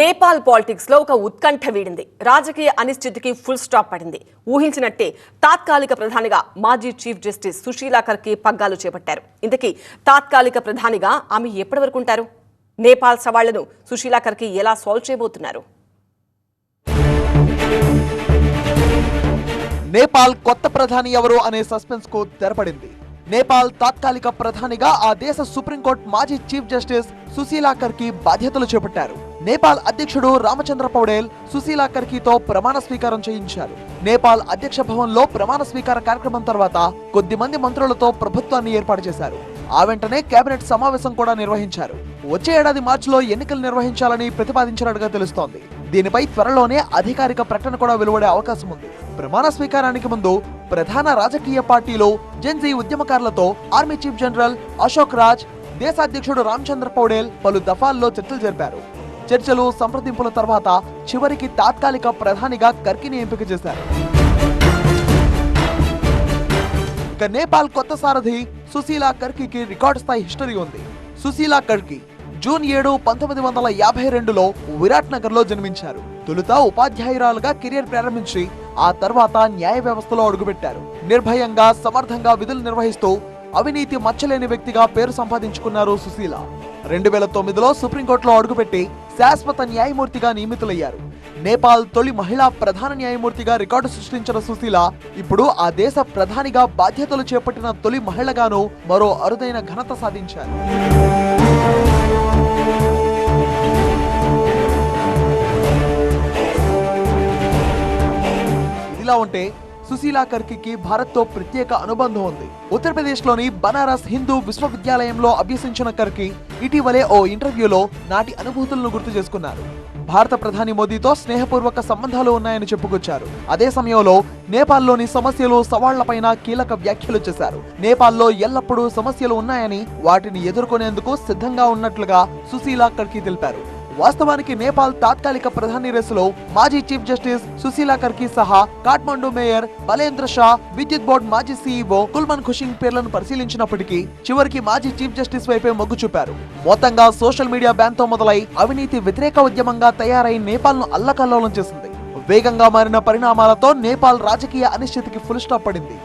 నేపాల్ పాలిటిక్స్లో ఒక ఉత్కంఠ వీడింది. రాజకీయ అనిశ్చితికి ఫుల్ స్టాప్ పడింది. ఊహించినట్టే తాత్కాలిక ప్రధానిగా మాజీ చీఫ్ జస్టిస్ సుశీలా కర్కి పగ్గాలు చేపట్టారు. ఇంతకీ తాత్కాలిక ప్రధానిగా ఆమె ఎప్పటి వరకు ఉంటారు? నేపాల్ సవాళ్ళను సుశీలా కర్కి ఎలా సాల్వ్ చేయబోతున్నారు? నేపాల్ కొత్త ప్రధాని ఎవరు అనే సస్పెన్స్కు తెరపడింది. నేపాల్ తాత్కాలిక ప్రధానిగా ఆ దేశ సుప్రీంకోర్టు మాజీ చీఫ్ జస్టిస్ సుశీలా కర్కి బాధ్యతలు చేపట్టారు. నేపాల్ అధ్యక్షుడు రామచంద్ర పౌడేల్ సుశీలా కర్కీతో ప్రమాణ స్వీకారం చేయించారు. నేపాల్ అధ్యక్ష భవన్లో ప్రమాణ స్వీకార కార్యక్రమం తర్వాత కొద్ది మంది మంత్రులతో ప్రభుత్వాన్ని ఏర్పాటు చేశారు. ఆ వెంటనే కేబినెట్ సమావేశం కూడా నిర్వహించారు. వచ్చే ఏడాది మార్చిలో ఎన్నికలు నిర్వహించాలని ప్రతిపాదించినట్టుగా తెలుస్తోంది. దీనిపై త్వరలోనే అధికారిక ప్రకటన కూడా వెలువడే అవకాశం ఉంది. ప్రమాణ స్వీకారానికి ముందు ప్రధాన రాజకీయ పార్టీలు Gen Z ఉద్యమకారులతో army chief general Ashok Raj దేశాధ్యక్షుడు Ramachandra Paudel పలు దఫాల్లో చర్చలు జరిపారు. చర్చలు సంప్రదింపుల తర్వాత చివరికి తాత్కాలిక ప్రధానిగా కర్కిని ఎంపిక చేశారు. ఇక నేపాల్ కొత్త సారథి సుశీలా కర్కికి రికార్డు స్థాయి హిస్టరీ ఉంది. సుశీలా కర్కి జూన్ ఏడు పంతొమ్మిది వందల యాభై రెండులో విరాట్ నగర్లో జన్మించారు. తొలుత ఉపాధ్యాయురాలుగా కెరియర్ ప్రారంభించి ఆ తర్వాత న్యాయ వ్యవస్థలో అడుగుపెట్టారు. నిర్భయంగా సమర్థంగా విధులు నిర్వహిస్తూ అవినీతి మచ్చలేని వ్యక్తిగా పేరు సంపాదించుకున్నారు సుశీల. రెండు వేల తొమ్మిదిలో సుప్రీంకోర్టులో అడుగుపెట్టి శాశ్వత న్యాయమూర్తిగా నియమితులయ్యారు. నేపాల్ తొలి మహిళా ప్రధాన న్యాయమూర్తిగా రికార్డు సృష్టించిన సుశీల ఇప్పుడు ఆ దేశ ప్రధానిగా బాధ్యతలు చేపట్టిన తొలి మహిళగాను మరో అరుదైన ఘనత సాధించారు. ఇదిలా ఉంటే సుశీలా కర్కికి భారత్తో ప్రత్యేక అనుబంధం ఉంది. ఉత్తరప్రదేశ్లోని బనారస్ హిందూ విశ్వవిద్యాలయంలో అభ్యసించిన కర్కి ఇటీవలే ఓ ఇంటర్వ్యూలో నాటి అనుభూతులను గుర్తు చేసుకున్నారు. భారత ప్రధాని మోదీతో స్నేహపూర్వక సంబంధాలు ఉన్నాయని చెప్పుకొచ్చారు. అదే సమయంలో నేపాల్లోని సమస్యలు సవాళ్ళపైన కీలక వ్యాఖ్యలు చేశారు. నేపాల్లో ఎల్లప్పుడూ సమస్యలు ఉన్నాయని వాటిని ఎదుర్కొనేందుకు సిద్ధంగా ఉన్నట్లుగా సుశీలా కర్కి తెలిపారు. వాస్తవానికి నేపాల్ తాత్కాలిక ప్రధాని రేసులో మాజీ చీఫ్ జస్టిస్ సుశీలా కర్కి సహా కాఠ్మండు మేయర్ బలేంద్ర షా విద్యుత్ బోర్డు మాజీ సీఈఓ కుల్మన్ ఖుషింగ్ పేర్లను పరిశీలించినప్పటికీ చివరికి మాజీ చీఫ్ జస్టిస్ వైపే మొగ్గు చూపారు. మొత్తంగా సోషల్ మీడియా బ్యాన్తో మొదలై అవినీతి వ్యతిరేక ఉద్యమంగా తయారై నేపాల్ను అల్లకల్లోలం చేసింది. వేగంగా మారిన పరిణామాలతో నేపాల్ రాజకీయ అనిశ్చితికి ఫుల్ స్టాప్ పడింది.